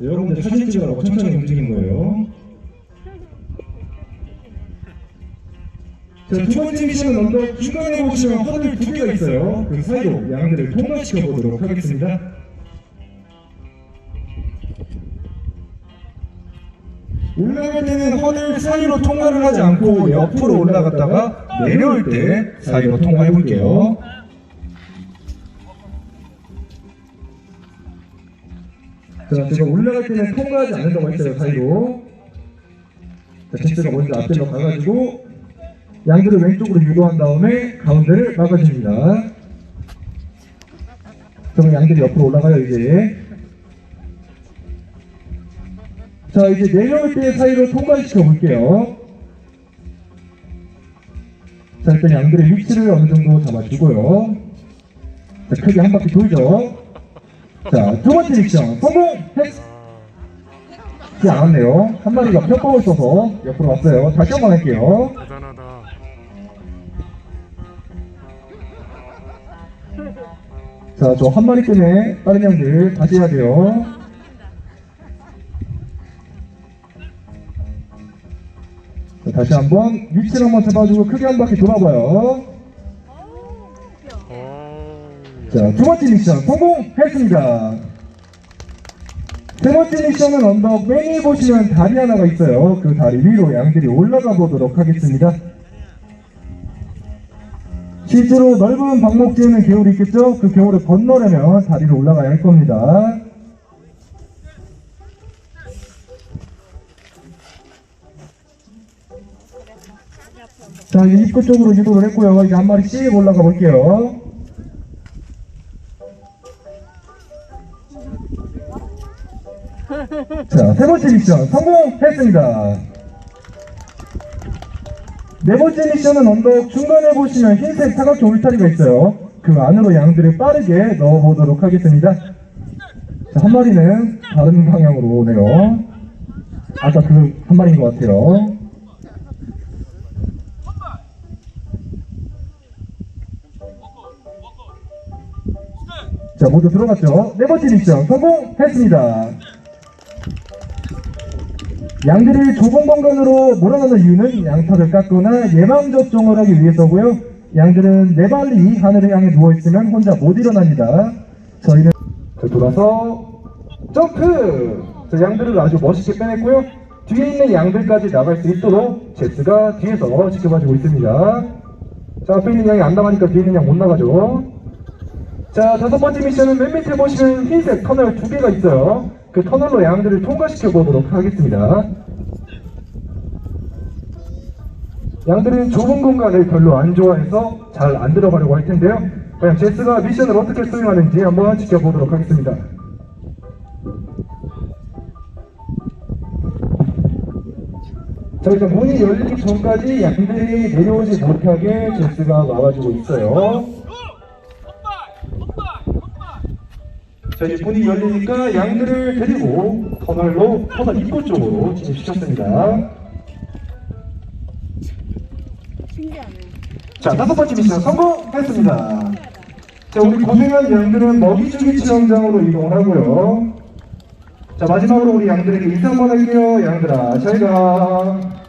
여러분들 사진 찍으라고 천천히 움직이는 거예요. 자, 두 번째 미션은 언덕 중간에 보시면 허들 두 개가 있어요. 그 사이로 양들을 통과시켜 보도록 하겠습니다. 올라갈 때는 허들 사이로 통과를 하지 않고 옆으로 올라갔다가 내려올 때 사이로 통과해 볼게요. 자, 제가 올라갈 때는 통과하지 않는다고 했어요, 사이로. 자, 제스가 먼저 앞뒤로 가가지고 양들을 왼쪽으로 유도한 다음에 가운데를 막아줍니다. 그러면 양들이 옆으로 올라가요, 이제. 자, 이제 내려올 때 사이로 통과시켜 볼게요. 자, 일단 양들의 위치를 어느 정도 잡아주고요. 자, 크게 한 바퀴 돌죠. 자, 두 번째 미션 성공 했지 않았네요. 한 마리가 펴뻥을 써서 옆으로 왔어요. 다시 한 번 할게요. 대단하다. 자, 저 한 마리 때문에 다른 양들 다시 해야 돼요. 자, 다시 한번 위치를 한번 잡아주고 크게 한 바퀴 돌아봐요. 자, 두 번째 미션 성공했습니다. 세 번째 미션은 언덕 맨 위에 보시면 다리 하나가 있어요. 그 다리 위로 양들이 올라가 보도록 하겠습니다. 실제로 넓은 방목지에는 개울이 있겠죠? 그 개울을 건너려면 다리로 올라가야 할 겁니다. 자, 이제 입구 쪽으로 유도를 했고요. 이제 한 마리씩 올라가 볼게요. 자, 세 번째 미션 성공했습니다. 네 번째 미션은 언덕 중간에 보시면 흰색 사각형 울타리가 있어요. 그 안으로 양들을 빠르게 넣어보도록 하겠습니다. 자, 한 마리는 다른 방향으로 오네요. 아까 그 한 마리인 것 같아요. 자, 모두 들어갔죠? 네 번째 미션 성공했습니다. 양들을 좁은 공간으로 몰아넣는 이유는 양털을 깎거나 예방접종을 하기 위해서고요. 양들은 네 발이 하늘을 향해 누워있으면 혼자 못 일어납니다. 저희는 자, 돌아서 점프! 자, 양들을 아주 멋있게 빼냈고요. 뒤에 있는 양들까지 나갈 수 있도록 제스가 뒤에서 지켜봐주고 있습니다. 자, 앞에 있는 양이 안 나가니까 뒤에 있는 양 못 나가죠. 자, 다섯 번째 미션은 맨 밑에 보시면 흰색 터널 두 개가 있어요. 그 터널로 양들을 통과시켜 보도록 하겠습니다. 양들은 좁은 공간을 별로 안 좋아해서 잘 안 들어가려고 할 텐데요. 과연 제스가 미션을 어떻게 수행하는지 한번 지켜보도록 하겠습니다. 자, 일단 문이 열리기 전까지 양들이 내려오지 못하게 제스가 막아주고 있어요. 자 이제 문이 열리니까 양들을 데리고 터널로 터널 입구 쪽으로 진입시켰습니다. 자 다섯 번째 미션 성공했습니다. 자 우리 고생한 양들은 먹이주기 체험장으로 이동을 하고요. 자 마지막으로 우리 양들에게 인사 한번 할게요. 양들아 잘가.